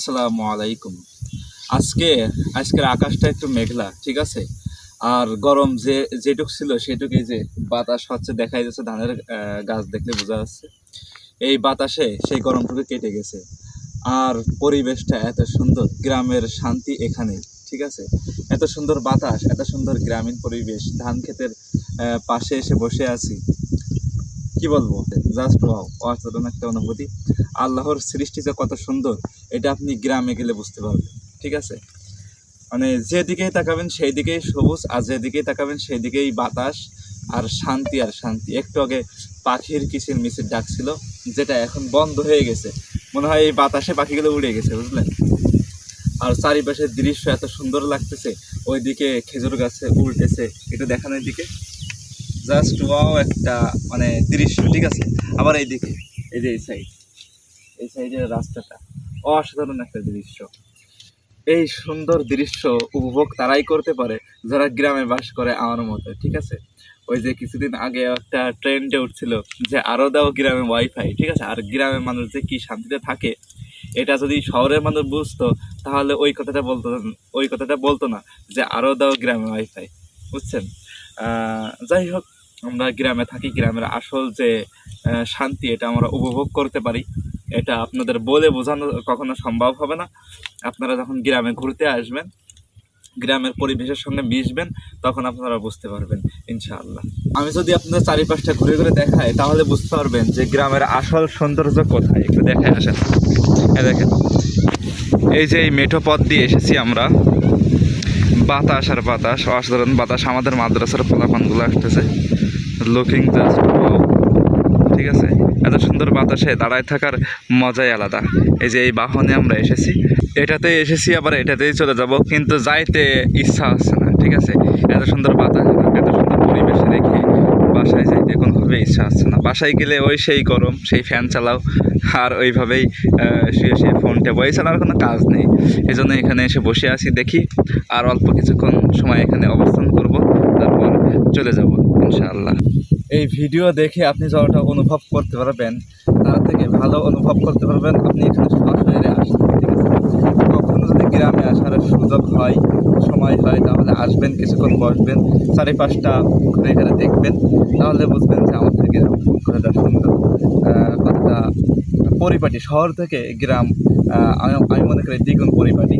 আসসালামু আলাইকুম। আজকে, আজকের আকাশটা একটু মেঘলা, ঠিক আছে? আর গরম যে, যেটুক ছিল সেটুক যে বাতাস হচ্ছে, দেখাই যাচ্ছে ধানের গাছ দেখলে বোঝা যাচ্ছে। এই বাতাসে সেই গরমটুকু কেটে গেছে। আর পরিবেশটা এত সুন্দর, গ্রামের শান্তি এখানে, ঠিক আছে? এত সুন্দর বাতাস, এত সুন্দর গ্রামীণ পরিবেশ, ধান ক্ষেতের পাশে এসে বসে আছি। কি বলব? জাস্ট ওয়াও অসাধারণ একটা অনুভূতি। আল্লাহর সৃষ্টি যে কত সুন্দর, এটা আপনি গ্রামে গেলে বুঝতে পারবেন, ঠিক আছে? মানে যেদিকেই তাকাবেন সেই দিকেই সবুজ, আর যেদিকেই তাকাবেন সেই দিকেই বাতাস, আর শান্তি আর শান্তি। একটু আগে পাখির কিচির মিচির ডাকছিল যেটা এখন বন্ধ হয়ে গেছে। মনে হয় এই বাতাসে পাখিগুলো উড়ে গেছে, বুঝলেন? আর চারিপাশের দৃশ্য এত সুন্দর লাগতেছে, ওইদিকে খেজুর গাছে উল্টেছে একটু দেখানোর দিকে জাস্ট ওয়াও একটা মানে দৃশ্য, ঠিক আছে? আবার এইদিকে, এই যে এই সাইড এই সাইডের রাস্তাটা, অসাধারণ একটা দৃশ্য। এই সুন্দর দৃশ্য উপভোগ তারাই করতে পারে যারা গ্রামে বাস করে আমার মতো, ঠিক আছে? ওই যে কিছুদিন আগে একটা ট্রেন্ডে উঠছিল যে আরও দাও গ্রামে ওয়াইফাই ঠিক আছে? আর গ্রামের মানুষ যে কি শান্তিতে থাকে, এটা যদি শহরের মানুষ বুঝতো, তাহলে ওই কথাটা বলতো, ওই কথাটা বলতো না যে আরও দাও গ্রামে ওয়াইফাই বুঝছেন? যাই হোক আমরা গ্রামে থাকি, গ্রামের আসল যে শান্তি, এটা আমরা উপভোগ করতে পারি। এটা আপনাদের বলে বোঝানো কখনো সম্ভব হবে না। আপনারা যখন গ্রামে ঘুরতে আসবেন, গ্রামের পরিবেশের সঙ্গে মিশবেন, তখন আপনারা বুঝতে পারবেন, ইনশাআল্লাহ। আমি যদি আপনাদের চারিপাশটা ঘুরে ঘুরে দেখাই, তাহলে বুঝতে পারবেন যে গ্রামের আসল সৌন্দর্য কোথায়। একটু দেখায় আসেন। দেখেন, এই যে এই মেঠো পথ দিয়ে এসেছি আমরা। বাতাস আর বাতাস, অসাধারণ বাতাস। আমাদের মাদ্রাসার ফলাফানগুলো আসতেছে। লুকিং ঠিক আছে? এত সুন্দর বাতাসে দাঁড়ায় থাকার মজাই আলাদা। এই যে এই বাহনে আমরা এসেছি। এটাতেই এসেছি, আবার এটাতেই চলে যাব। কিন্তু যাইতে ইচ্ছা আছে না, ঠিক আছে? এত সুন্দর বাতাস এত সুন্দর পরিবেশে রেখে বাসায় যাইতে কোনোভাবে ইচ্ছা হচ্ছে না। বাসায় গেলে ওই সেই গরম, সেই ফ্যান চালাও, আর ওইভাবেই শুয়ে শুয়ে ফোন টেপো। এই আর কোনো কাজ নেই। এই জন্য এখানে এসে বসে আছি, দেখি আর অল্প কিছুক্ষণ সময় এখানে অবস্থান করব, তারপর চলে যাব, ইনশাআল্লাহ। এই ভিডিও দেখে আপনি যতটা অনুভব করতে পারবেন। তার থেকে ভালো অনুভব করতে পারবেন। আপনি এখানে সরাসরি আছে? কখনো যদি গ্রামে আসার সুযোগ হয় সময় হয়, তাহলে আসবেন, কিছুক্ষণ বসবেন, চারিপাশটা ঘুরে এখানে দেখবেন, তাহলে বুঝবেন যে আমাদের গ্রাম কতটা সুন্দর কতটা পরিপাটি, শহর থেকে গ্রাম আমি মনে করি দ্বিগুণ পরিপাটি।